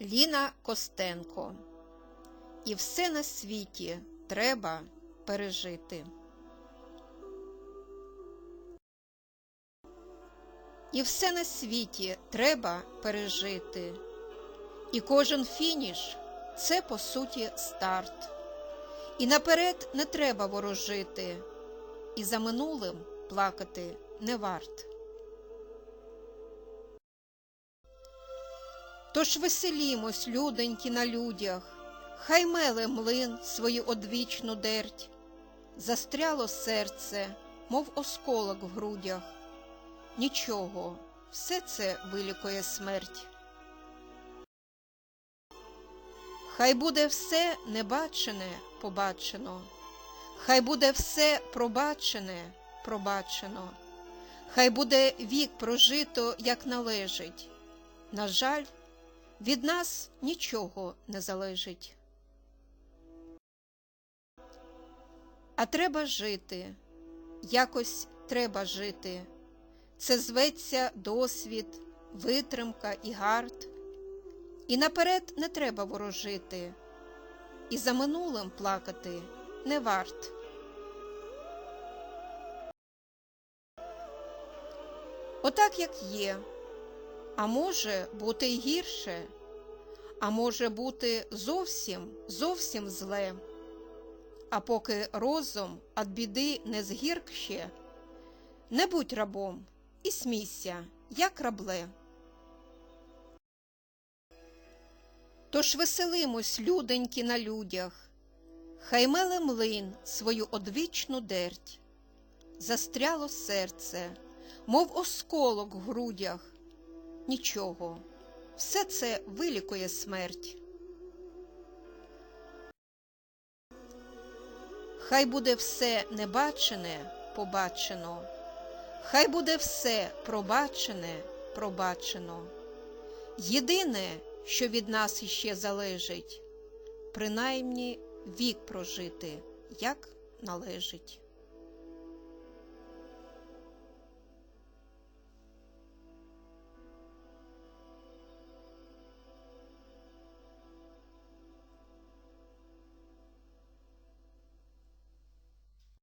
Ліна Костенко. І все на світі треба пережити. І все на світі треба пережити. І кожен фініш це по суті старт. І наперед не треба ворожити, і за минулим плакати не варт. Тож веселімось, люденьки, на людях, хай меле млин свою одвічну дерть, застряло серце, мов осколок в грудях. Нічого, все це вилікує смерть. Хай буде все небачене побачено, хай буде все пробачене пробачено, хай буде вік прожито, як належить. На жаль, від нас нічого не залежить. А треба жити, якось треба жити. Це зветься досвід, витримка і гард. І наперед не треба ворожити, і за минулим плакати не варт. Отак, як є, а може бути й гірше, а може бути зовсім, зовсім зле. А поки розум від біди не згірк ще, не будь рабом і смійся, як рабле. Тож веселимось, люденьки, на людях, хай меле млин свою одвічну дерть, застряло серце, мов осколок в грудях. Нічого, все це вилікує смерть. Хай буде все небачене побачено, хай буде все пробачене пробачено. Єдине, що від нас іще залежить, принаймні вік прожити, як належить.